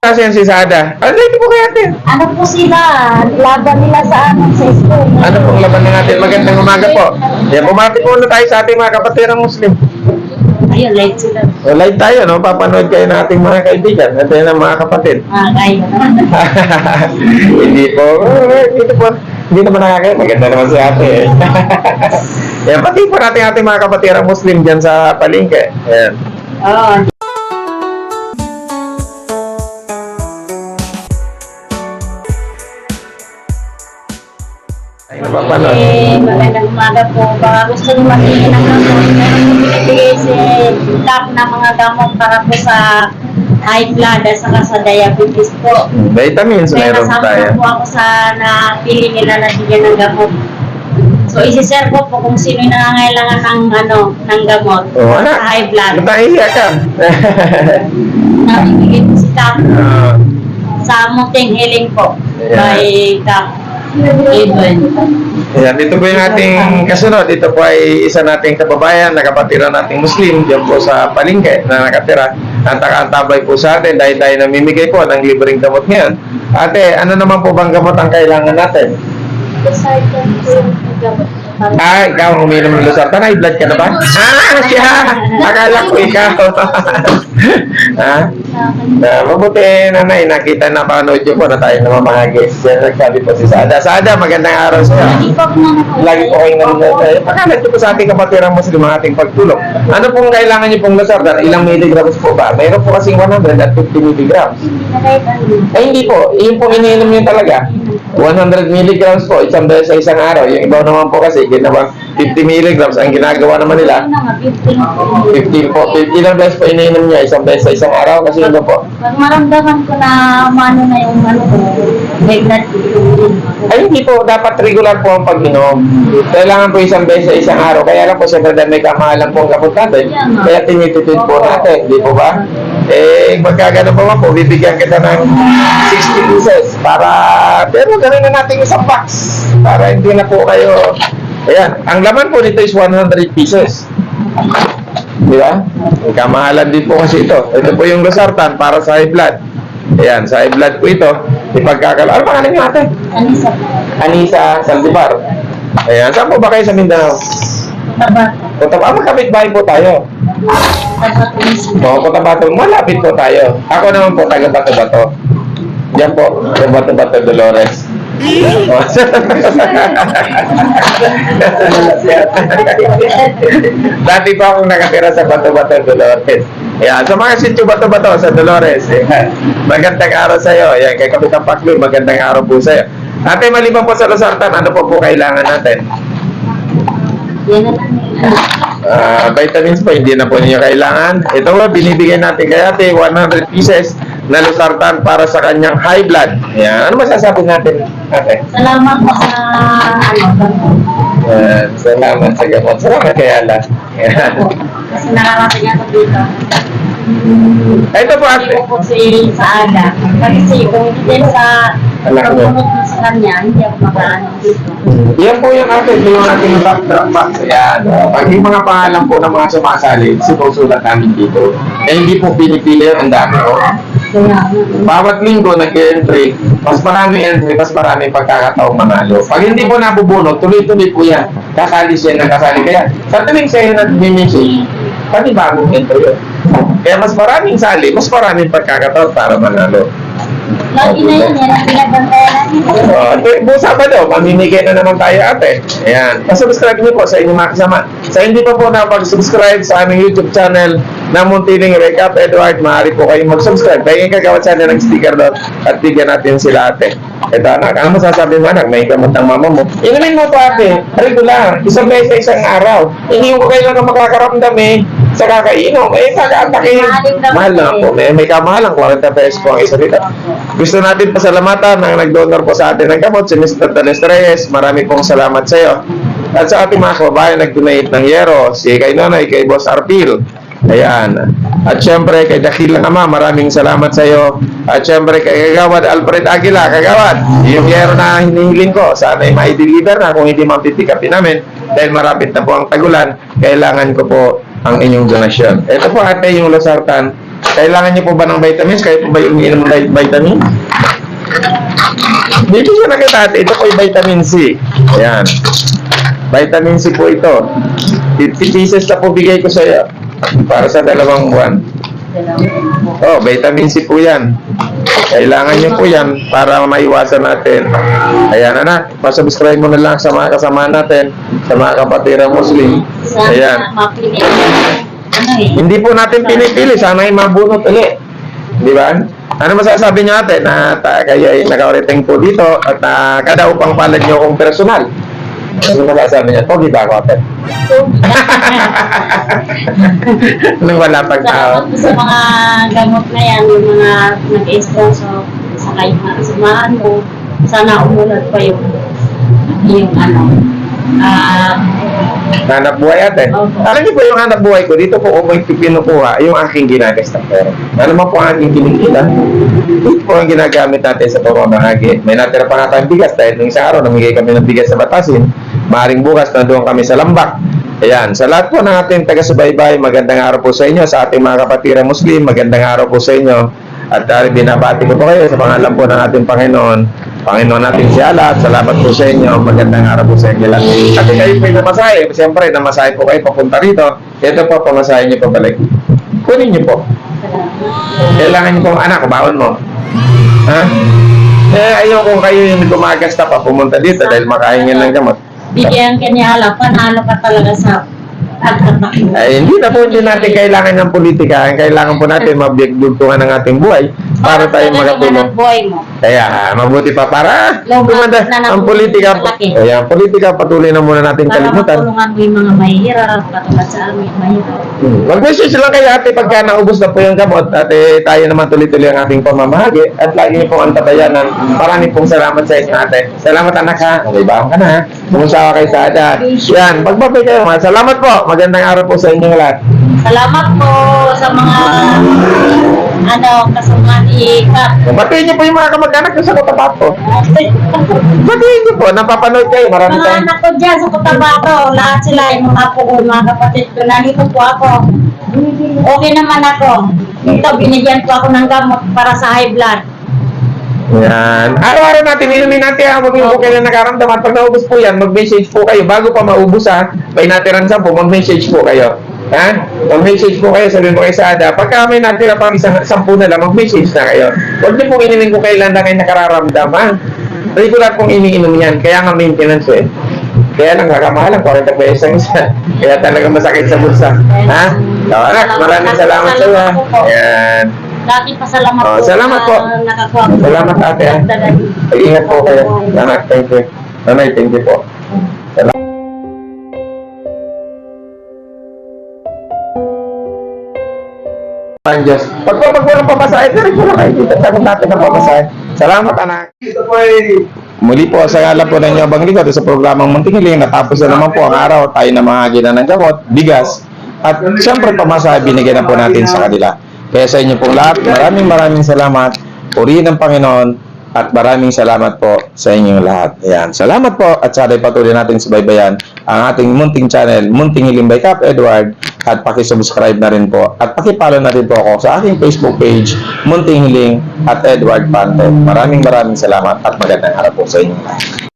Kasi yan si Sada. Ano hindi po kaya ate? Ano po sila? Laban nila sa amin sa school. Ano pong laban na natin? Magandang umaga po. Yan, bumati muna tayo sa ating mga kapatirang Muslim. Ayun, late sila. O, live tayo, no? Papanood kayo ng ating mga kaibigan at yan ang mga kapatid. Ah, kaya hindi po. eh, Hindi po. Hindi naman nakakaya. Maganda naman si ate. eh. yan, pati po natin ating mga kapatirang Muslim dyan sa palengke. Yan. Oo. Ay, napapanood. Eh, magandang umaga po. Baka gusto nyo matingin ng gamot. Meron po binibigay si top na mga gamot para po sa high blood at saka sa diabetes po. Vitamins, meron kasama tayo. na po ako sa napili nila na bigyan ng gamot. So, isi-share ko po kung sino yung nangangailangan ng, ano, ng gamot Oh, sa anak. high blood. Ba't naiiyak ka? Nabibigay po si Top Ah, sa Munting Healing po Yeah. by Top Edwin. Ayan, ito po yung ating kasunod. Ito po ay isa nating kababayan, nakapatira nating Muslim, diyan po sa Palingke na nakatira. At nakaantabay po sa atin dahil tayo namimigay po ng libreng gamot ngayon. Ate, ano naman po bang gamot ang kailangan natin? Ah, ikaw ang uminom ng Losartan. Ay, blood ka na ba? Ah, siya! Akala ko ikaw. ha? Na, mabuti nanay, nakita na panood yun po na tayo naman mga guests. Yan, nagsabi po si Sada. Sada, magandang araw sa'yo. Lagi po kayong nanonood. Eh, Pakalat niyo po sa ating kapatirang Muslim ang ating pagtulong. Ano pong kailangan niyo pong Losartan? Ilang milligrams po ba? Mayroon po kasing 100 at 50 milligrams. Ay, hindi po. Iyon pong iniinom niyo talaga. 100 milligrams po, isang beses sa isang araw. Yung iba naman po kasi, ginawang 50 milligrams. Ang ginagawa naman nila, 15 po. 50 ilang beses po iniinom niya, isang beses sa isang araw. Kasi iba po. Pag maramdaman ko na umano na yung ano ko, may blood Ay, hindi po. Dapat regular po ang pag-inom. Kailangan po isang beses sa isang araw. Kaya lang po, siyempre dahil may kamahalan po ang gamot natin. Kaya tinititude po natin. Di po ba? Eh, magkagano man po, bibigyan kita ng 60 pieces para, pero ganun na natin isang box. Para hindi na po kayo, ayan, ang laman po nito is 100 pieces. Di ba? Kamahalan din po kasi ito. Ito po yung Losartan para sa high blood. Ayan, sa high blood po ito. Ipagkakala. Ano pangalan niyo ate? Anisa. Anisa Saldivar. Ayan, saan po ba kayo sa Mindanao? Tabato. Cotabato. Ah, magkapit-bahay po tayo. Oo, Cotabato. Malapit po tayo. Ako naman po, taga Bato-Bato. Diyan po, sa Bato-Bato Dolores. Oh. Dati po akong nakatira sa Bato-Bato Dolores. Ayan, sa mga sityo Bato-Bato sa Dolores. Ayan. Magandang araw sa iyo. Ayan, kay Kapitan Paklo, magandang araw po sa iyo. Ate, maliban po sa Losartan, ano po po kailangan natin? Yan. Ah, vitamins po, hindi na po ninyo kailangan. Ito po, binibigay natin kay ate 100 pieces na Losartan para sa kanyang high blood. Ayan. Ano masasabi natin, ate? Salamat po sa ano. Ayan, salamat sa gamot. Salamat kay Ala. Ayan. Kasi nakarating ako dito. Ito po, Hindi ate. ko po si sa aga. Kasi kung hindi sa Anak mo. Kanya, hindi ako makaano dito. Yan po yung ate, ito yung ating backdrop box. Ayan. Pag yung mga pangalan po ng mga sumasali, sinusulat namin dito. Eh, hindi po pinipili ang dami po. Kaya, Bawat linggo nag-entry, mas marami entry, mas marami pagkakataong manalo. Pag hindi po nabubunot, tuloy-tuloy po yan. Kasali siya ng kasali. Kaya sa tuwing siya nag-message, pati bagong entry yun. Kaya mas maraming sali, mas maraming pagkakataon para manalo. Lagi na yun, yan ang pinabantayan namin. Uh, bu Sabado, mamimigay na naman tayo ate. Ayan. Pasubscribe niyo po sa inyong mga kasama. Sa hindi pa po nakapag-subscribe sa aming YouTube channel na Muntiling Recap Edward, maaari po kayong mag-subscribe. Kaya yung kagawad sana ng sticker doon at bigyan natin sila ate. Ito anak, ano masasabi mo anak? May gamot ng mama mo. Inumin mo po ate, regular, isang beses sa isang araw. Hindi mo kailangan makakaramdam eh sa kakainom. Eh, kakaatake. Mahal na eh. po. May, may kamahalang 40 pesos po ang isa dito. Gusto natin pasalamatan ng nag-donor po sa atin ng gamot, si Mr. Tanes Reyes. Marami pong salamat sa iyo. At sa ating mga kababayan nag-donate ng yero, si kay Nonoy, kay Boss Arpil. Ayan. At syempre kay Dakilang Ama, maraming salamat sa iyo. At syempre kay Kagawad Alfred Aguila, Kagawad, yung yero na hinihiling ko, sana ay ma-deliver na kung hindi mapitikapin namin dahil marapit na po ang tagulan, kailangan ko po ang inyong donasyon. Ito po ate yung Losartan Kailangan niyo po ba ng vitamins? Kayo po ba umiinom ng vit- vitamin? Dito siya nakita ate, ito po yung vitamin C. Ayan. Vitamin C po ito. 50 pieces na po bigay ko sa iyo. Para sa dalawang buwan. Oh, vitamin C po yan. Kailangan niyo po yan para maiwasan natin. Ayan anak, pasubscribe mo na lang sa mga kasama natin, sa mga kapatira Muslim. Ayan. Hindi po natin pinipili, sana ay mabunot ulit. Di ba? Ano masasabi niyo ate na ta, kayo ay naka-rating po dito at na kada upang palad niyo kung personal? Ano masasabi niyo? Pogi ba ako ate? Nung wala pag tao. Salamat po sa mga gamot na yan, yung mga nag-sponsor, saka yung mga kasamahan mo, sana umulat pa yung, yung ano, ah, Hanap buhay ate. Opo. Alam niyo po yung hanap buhay ko, dito po ako pinukuha yung aking ginagasta pero. Ano man po ang aking kinikita? Ito po ang ginagamit natin sa pamamahagi. May natira pa nga tayong bigas dahil nung isang araw namigay kami ng bigas sa Batasin. Maaring bukas na doon kami sa Lambak. Ayan, sa lahat po ng ating taga-subaybay, magandang araw po sa inyo. Sa ating mga kapatira Muslim, magandang araw po sa inyo. At uh, binabati ko po kayo sa pangalan po ng ating Panginoon. Panginoon natin si Allah. At salamat po sa inyo. Magandang araw po sa inyo lahat. At kayo po namasahe. Siyempre, namasahe po kayo papunta rito. Ito po, pamasahe niyo pabalik. Kunin niyo po. Kailangan niyo po, anak, baon mo. Ha? Eh, ayaw kung kayo yung gumagasta pa pumunta dito dahil makahingin ng gamot. bigyan ka niya alam, panalo ka talaga sa. Ay, hindi na po hindi natin kailangan ng politika. Ang kailangan po natin mabigdugtungan ng ating buhay para tayo makatulong. ang buhay mo. Kaya, mabuti pa para Lumakas gumanda na ang politika. malaki. Kaya, ang politika patuloy na muna natin Para kalimutan. matulungan mo yung mga mahihirap, katulad sa amin, mahirap. Hmm. Mag-message lang kayo ate pagka naubos na po yung gamot at eh, tayo naman tuloy-tuloy ang ating pamamahagi at lagi niyo pong antatayanan. Maraming pong salamat sa inyo ate. Salamat anak ha. Okay ba ka na ha? Kumusta ka kay Sada? Yan, magbabay kayo. mga Salamat po. Magandang araw po sa inyong lahat. Salamat po sa mga ano, kasama ni Kap. Batiin niyo po yung mga kamag-anak ko sa katapat po. Batiin niyo po. Napapanood kayo. Marami Mga tayong... anak ko dyan sa Cotabato, lahat sila yung mga apo ko, mga kapatid ko, nandito po ako. Okay naman ako. Ito, binigyan po ako ng gamot para sa high blood. Yan. Araw-araw natin, inumin natin ha. Huwag niyo po kayo nakaramdaman. Pag naubos po yan, mag-message po kayo. Bago pa maubos ha, may natiran sa po, mag-message po kayo. Ha? Mag-message po kayo, sabihin mo kay Sada. Pagka may natira pang isang sampu na lang, mag-message na kayo. Huwag niyo pong inimin kung kailan na kayo nakararamdam ha. Regular pong iniinom yan. Kaya nga maintenance eh. Kaya lang kakamahal ang 40 pesos ang isa. Kaya talaga masakit sa bulsa. Ha? So, anak, maraming salamat sa iyo. ha. Ayan. Lagi pa salamat Oh, po. salamat sa po. Nakakuha. Salamat, ate. Ingat po kayo. Salamat, thank you. Nanay, thank you po. Ang Diyos. Pag pag walang papasahe, diretso na kayo dito. Takot natin ang papasahe. Salamat, anak. Ito po ay... Muli po, sa ngala po ng inyo bang likod sa programang Munting Hiling, natapos na naman po ang araw, tayo na mga gina ng gamot, bigas, at siyempre pamasahe binigyan na po natin sa kanila. Kaya sa inyo pong lahat, maraming maraming salamat. Purihin ng Panginoon at maraming salamat po sa inyong lahat. Ayan. Salamat po at sana'y patuloy natin subaybayan ang ating munting channel, Munting Hiling by Cap Edward at pakisubscribe na rin po at pakipollow na rin po ako sa aking Facebook page, Munting Hiling at Edward Pante. Maraming maraming salamat at magandang araw po sa lahat.